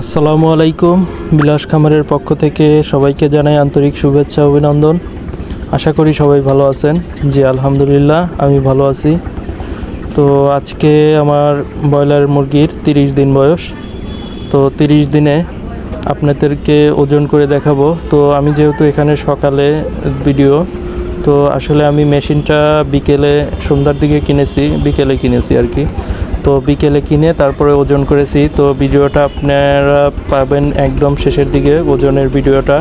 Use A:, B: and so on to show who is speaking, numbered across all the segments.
A: আসসালামু আলাইকুম। বিলাস খামারের পক্ষ থেকে সবাইকে জানাই আন্তরিক শুভেচ্ছা, অভিনন্দন। আশা করি সবাই ভালো আছেন। জি, আলহামদুলিল্লাহ, আমি ভালো আছি। তো আজকে আমার ব্রয়লার মুরগির তিরিশ দিন বয়স। তো তিরিশ দিনে আপনাদেরকে ওজন করে দেখাবো। তো আমি যেহেতু এখানে সকালে ভিডিও, তো আসলে আমি মেশিনটা বিকেলে সন্ধ্যার দিকে কিনেছি, বিকেলে কিনেছি আর কি। তো বিকেলে কিনে তারপরে ওজন করেছি। তো ভিডিওটা আপনারা পাবেন একদম শেষের দিকে ওজনের ভিডিওটা।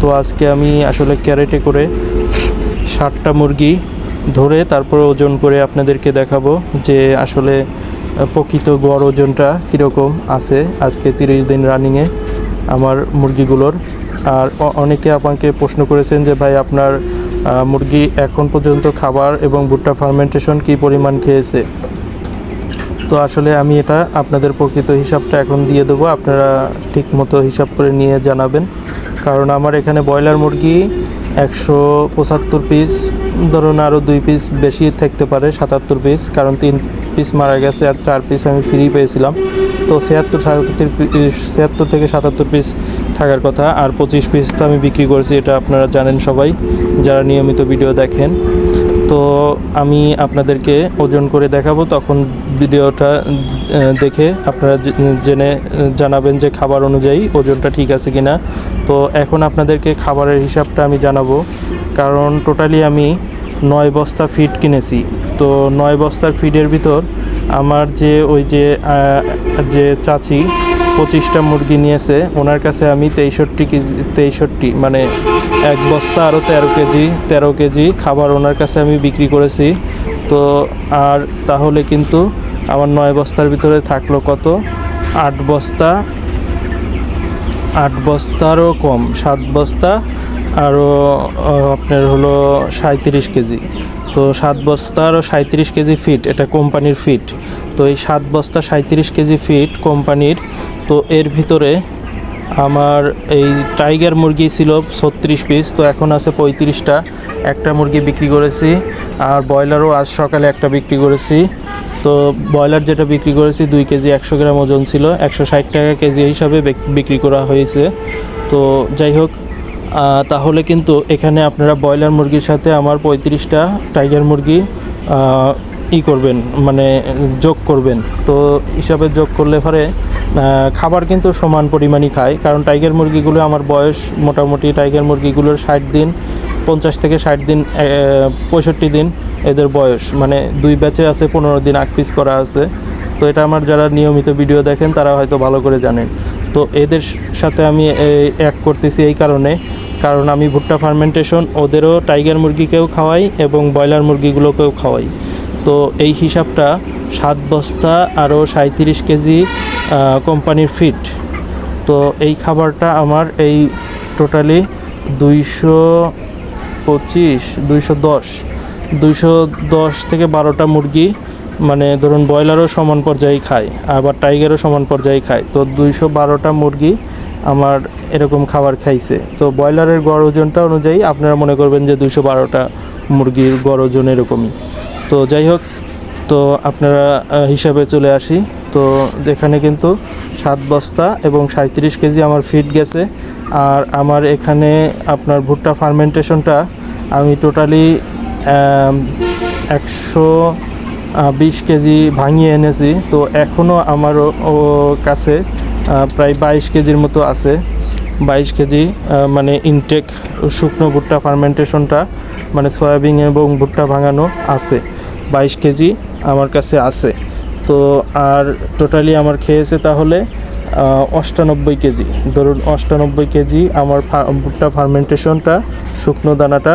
A: তো আজকে আমি আসলে ক্যারেটে করে ষাটটা মুরগি ধরে তারপরে ওজন করে আপনাদেরকে দেখাবো যে আসলে প্রকৃত গড় ওজনটা কীরকম আছে আজকে তিরিশ দিন রানিংয়ে আমার মুরগিগুলোর। আর অনেকে আমাকে প্রশ্ন করেছেন যে ভাই আপনার মুরগি এখন পর্যন্ত খাবার এবং ভুট্টা ফার্মেন্টেশন কী পরিমাণ খেয়েছে? তো আসলে আমি এটা আপনাদের প্রকৃত হিসাবটা এখন দিয়ে দেবো। আপনারা ঠিক মতো হিসাব করে নিয়ে জানাবেন। কারণ আমার এখানে ব্রয়লার মুরগি একশো পঁচাত্তর পিস ধরুন আরও দুই পিস বেশি থাকতে পারে, সাতাত্তর পিস কারণ তিন পিস মারা গেছে আর চার পিস আমি ফ্রি পেয়েছিলাম। তো ছিয়াত্তর, সাতাত্তর ছিয়াত্তর থেকে সাতাত্তর পিস থাকার কথা। আর পঁচিশ পিস তো আমি বিক্রি করেছি, এটা আপনারা জানেন সবাই, যারা নিয়মিত ভিডিও দেখেন। তো আমি আপনাদেরকে ওজন করে দেখাবো, তখন ভিডিওটা দেখে আপনারা জেনে, জানাবেন যে খাবার অনুযায়ী ওজনটা ঠিক আছে কিনা। তো এখন আপনাদেরকে খাবারের হিসাবটা আমি জানাব। কারণ টোটালি আমি নয় বস্তা ফিড কিনেছি। তো নয় বস্তার ফিডের ভিতর আমার যে, ওই যে যে চাচি পঁচিশটা মুরগি নিয়েছে, ওনার কাছে আমি তেইষট্টি কেজি তেইষট্টি মানে এক বস্তা আরও তেরো কেজি তেরো কেজি খাবার ওনার কাছে আমি বিক্রি করেছি। তো আর তাহলে কিন্তু আমার নয় বস্তার ভিতরে থাকল কত? আট বস্তা। আট বস্তারও কম, সাত বস্তা। আরও আপনার হলো সাঁত্রিশ কেজি। তো সাত বস্তা আরও সাঁত্রিশ কেজি ফিট, এটা কোম্পানির ফিট। তো এই সাত বস্তা সাঁত্রিশ কেজি ফিট কোম্পানির। তো এর ভিতরে আমার এই টাইগার মুরগি ছিল ছত্রিশ পিস, তো এখন আছে পঁয়ত্রিশটা। একটা মুরগি বিক্রি করেছি, আর ব্রয়লারও আজ সকালে একটা বিক্রি করেছি। তো ব্রয়লার যেটা বিক্রি করেছি দুই কেজি একশো গ্রাম ওজন ছিল, একশো ষাট টাকা কেজি হিসাবে বিক্রি করা হয়েছে। তো যাই হোক তাহলে কিন্তু এখানে আপনারা ব্রয়লার মুরগির সাথে আমার পঁয়ত্রিশটা টাইগার মুরগি ই করবেন মানে যোগ করবেন। তো হিসাবে যোগ করলে পরে খাবার কিন্তু সমান পরিমাণই খায়। কারণ টাইগার মুরগিগুলো আমার বয়স মোটামুটি, টাইগার মুরগিগুলোর ষাট দিন, পঞ্চাশ থেকে ষাট দিন পঁয়ষট্টি দিন এদের বয়স মানে দুই ব্যাচে আছে, পনেরো দিন আগ পিস করা আছে। তো এটা আমার যারা নিয়মিত ভিডিও দেখেন, তারা হয়তো ভালো করে জানেন। তো এদের সাথে আমি এক করতেছি এই কারণে। কারণ আমি ভুট্টা ফার্মেন্টেশন, ওদেরও টাইগার মুরগিকেও খাওয়াই এবং ব্রয়লার মুরগিগুলোকেও খাওয়াই। তো এই হিসাবটা সাত বস্তা আরও সাঁত্রিশ কেজি কোম্পানির ফিট তো এই খাবারটা আমার এই টোটালি দুইশো পঁচিশ, দুইশো দশ দুইশো দশ থেকে বারোটা মুরগি মানে ধরুন ব্রয়লারও সমান পর্যায়ে খায়, আবার টাইগারও সমান পর্যায়ে খায়। তো দুইশো বারোটা মুরগি আমার এরকম খাবার খাইছে। তো ব্রয়লারের গড় ওজনটা অনুযায়ী আপনারা মনে করবেন যে দুইশো বারোটা মুরগির গড় ওজন এরকমই। তো যাই হোক, তো আপনারা হিসাবে চলে আসি। তো এখানে কিন্তু সাত বস্তা এবং সাঁত্রিশ কেজি আমার ফিট গেছে। আর আমার এখানে আপনার ভুট্টা ফার্মেন্টেশনটা আমি টোটালি একশো বিশ কেজি ভাঙিয়ে এনেছি। তো এখনও আমারও ও কাছে প্রায় বাইশ কেজির মতো আছে। বাইশ কেজি মানে ইনটেক শুকনো ভুট্টা ফার্মেন্টেশনটা মানে সয়াবিন এবং ভুট্টা ভাঙানো আছে। বাইশ কেজি আমার কাছে আছে। তো আর টোটালি আমার খেয়েছে তাহলে অষ্টানব্বই কেজি। ধরুন অষ্টানব্বই কেজি আমার ভুট্টা ফার্মেন্টেশনটা শুকনো দানাটা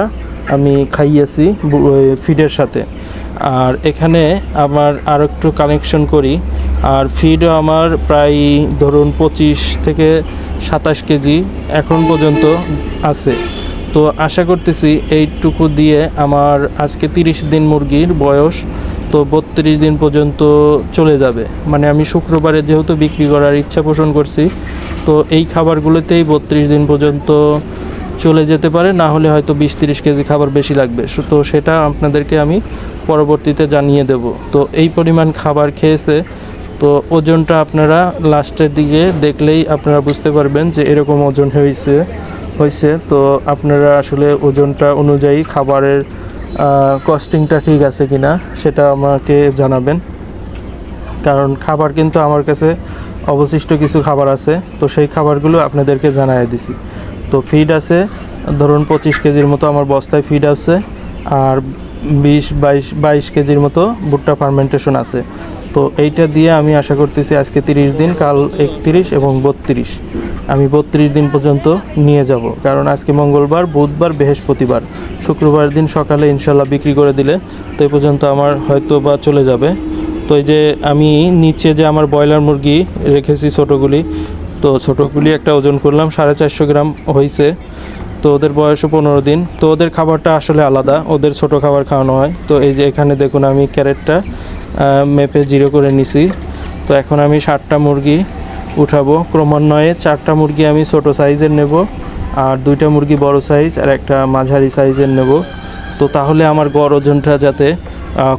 A: আমি খাইয়েছি ফিডের সাথে। আর এখানে আমার আর একটু কানেকশন করি। আর ফিডও আমার প্রায় ধরুন পঁচিশ থেকে সাতাশ কেজি এখন পর্যন্ত আছে। তো আশা করতেছি এইটুকু দিয়ে আমার আজকে তিরিশ দিন মুরগির বয়স তো বত্রিশ দিন পর্যন্ত চলে যাবে। মানে আমি শুক্রবারে যেহেতু বিক্রি করার ইচ্ছা পোষণ করছি, তো এই খাবারগুলোতেই বত্রিশ দিন পর্যন্ত চলে যেতে পারে, না হলে হয়তো বিশ তিরিশ কেজি খাবার বেশি লাগবে। তো সেটা আপনাদেরকে আমি পরবর্তীতে জানিয়ে দেব। তো এই পরিমাণ খাবার খেয়েছে, তো ওজনটা আপনারা লাস্টের দিকে দেখলেই আপনারা বুঝতে পারবেন যে এরকম ওজন হয়েছে হয়েছে। তো আপনারা আসলে ওজনটা অনুযায়ী খাবারের কস্টিংটা ঠিক আছে কিনা সেটা আমাকে জানাবেন। কারণ খাবার কিন্তু আমার কাছে অবশিষ্ট কিছু খাবার আছে, তো সেই খাবারগুলো আপনাদেরকে জানাই দিছি। তো ফিড আছে। ধরুন পঁচিশ কেজির মতো আমার বস্তায় ফিড আছে। আর বিশ, বাইশ বাইশ কেজির মতো ভুট্টা ফার্মেন্টেশন আছে। তো এইটা দিয়ে আমি আশা করতেছি আজকে তিরিশ দিন, কাল একত্রিশ এবং বত্রিশ। আমি বত্রিশ দিন পর্যন্ত নিয়ে যাব। কারণ আজকে মঙ্গলবার, বুধবার, বৃহস্পতিবার। শুক্রবার দিন সকালে ইনশাল্লাহ বিক্রি করে দিলে তো এই পর্যন্ত আমার হয়তো বা চলে যাবে। তো এই যে আমি নিচে যে আমার ব্রয়লার মুরগি রেখেছি ছোটোগুলি তো ছোটোগুলি একটা ওজন করলাম, সাড়ে চারশো গ্রাম হয়েছে তো ওদের বয়সও পনেরো দিন। তো ওদের খাবারটা আসলে আলাদা, ওদের ছোট খাবার খাওয়ানো হয়। তো এই যে এখানে দেখুন আমি ক্যারেটটা মেপে জিরো করে নিছি। তো এখন আমি ষাটটা মুরগি উঠাবো। ক্রমান্বয়ে চারটা মুরগি আমি ছোট সাইজের নেব, আর দুইটা মুরগি বড় সাইজ, আর একটা মাঝারি সাইজের নেব। তো তাহলে আমার গড় ওজনটা যাতে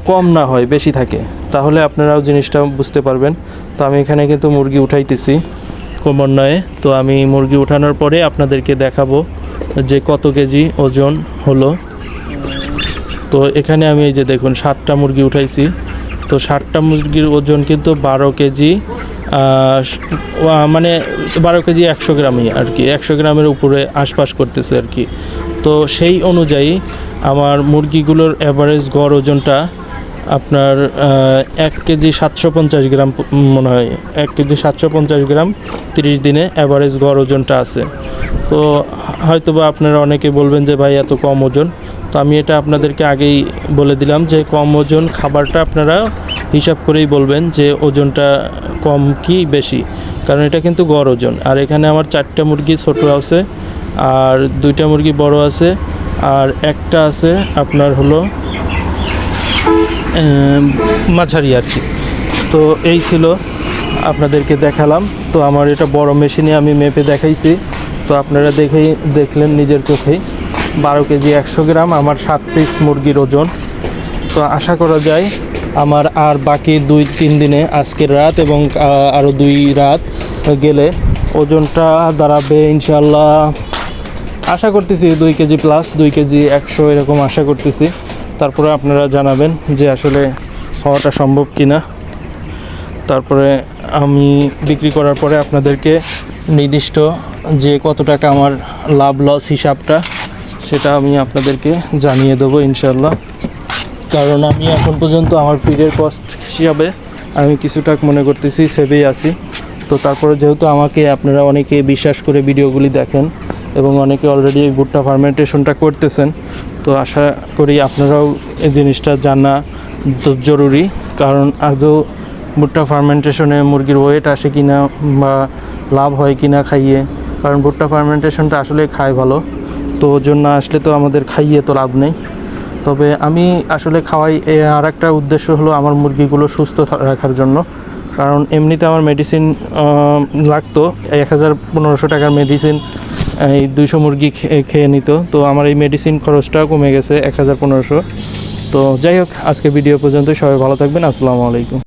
A: কম না হয়, বেশি থাকে। তাহলে আপনারাও জিনিসটা বুঝতে পারবেন। তো আমি এখানে কিন্তু মুরগি উঠাইতেছি। ক্রমান্বয়ে তো আমি মুরগি উঠানোর পরে আপনাদেরকে দেখাবো যে কত কেজি ওজন হলো। তো এখানে আমি এই যে দেখুন, সাতটা মুরগি উঠাইছি। তো ষাটটা মুরগির ওজন কিন্তু বারো কেজি মানে বারো কেজি একশো গ্রামই আর কি। একশো গ্রামের উপরে আশপাশ করতেছে আর কি। তো সেই অনুযায়ী আমার মুরগিগুলোর অ্যাভারেজ গড় ওজনটা আপনার এক কেজি সাতশো পঞ্চাশ গ্রাম মনে হয়, এক কেজি সাতশো পঞ্চাশ গ্রাম তিরিশ দিনে অ্যাভারেজ গড় ওজনটা আছে। তো হয়তো বা আপনারা অনেকে বলবেন যে, ভাই, এত কম ওজন। তো আমি এটা আপনাদেরকে আগেই বলে দিলাম যে, কম ওজন খাবারটা আপনারা হিসাব করেই বলবেন যে, ওজনটা কম কি বেশি। কারণ এটা কিন্তু গড় ওজন। আর এখানে আমার চারটা মুরগি ছোট আছে, আর দুইটা মুরগি বড় আছে, আর একটা আছে আপনার হলো মাঝারি আর কি। তো এই ছিল, আপনাদেরকে দেখালাম। তো আমার এটা বড় মেশিনে আমি মেপে দেখাইছি। তো আপনারা দেখেই দেখলেন নিজের চোখেই। বারো কেজি একশো গ্রাম, আমার সাত পিস মুরগির ওজন। তো আশা করা যায়, আমার আর বাকি দুই তিন দিনে, আজকের রাত এবং আরও দুই রাত গেলে ওজনটা দাঁড়াবে ইনশাল্লাহ আশা করতেছি দুই কেজি প্লাস দুই কেজি একশো এরকম আশা করতেছি। তারপরে আপনারা জানাবেন যে আসলে হওয়াটা সম্ভব কি না তারপরে আমি বিক্রি করার পরে আপনাদেরকে নির্দিষ্ট যে কত টাকা আমার লাভ লস হিসাবটা, সেটা আমি আপনাদেরকে জানিয়ে দেবো ইনশাল্লাহ কারণ আমি এখন পর্যন্ত আমার ফিডের কস্ট হিসাবে আমি কিছুটা মনে করতেছি সেভেই আছি। তো তারপরে যেহেতু আমাকে আপনারা অনেকে বিশ্বাস করে ভিডিওগুলি দেখেন এবং অনেকে অলরেডি এই ভুট্টা ফার্মেন্টেশনটা করতেছেন তো আশা করি আপনারাও এই জিনিসটা জানা জরুরি। কারণ আদৌ ভুট্টা ফার্মেন্টেশনে মুরগির ওয়েট আসে কি না বা লাভ হয় কি না খাইয়ে, কারণ ভুট্টা ফার্মেন্টেশনটা আসলে খায় ভালো। তো ওজন না আসলে তো আমাদের খাইয়ে তো লাভ নেই। তবে আমি আসলে খাওয়াই আর একটা উদ্দেশ্য হলো আমার মুরগিগুলো সুস্থ রাখার জন্য। কারণ এমনিতে আমার মেডিসিন লাগতো, এক হাজার পনেরোশো টাকার মেডিসিন এই দুইশো মুরগি খেয়ে নিত। তো আমার এই মেডিসিন খরচটা কমে গেছে এক হাজার পনেরোশো। তো যাই হোক, আজকে ভিডিও পর্যন্ত সবাই ভালো থাকবেন। আসসালামু আলাইকুম।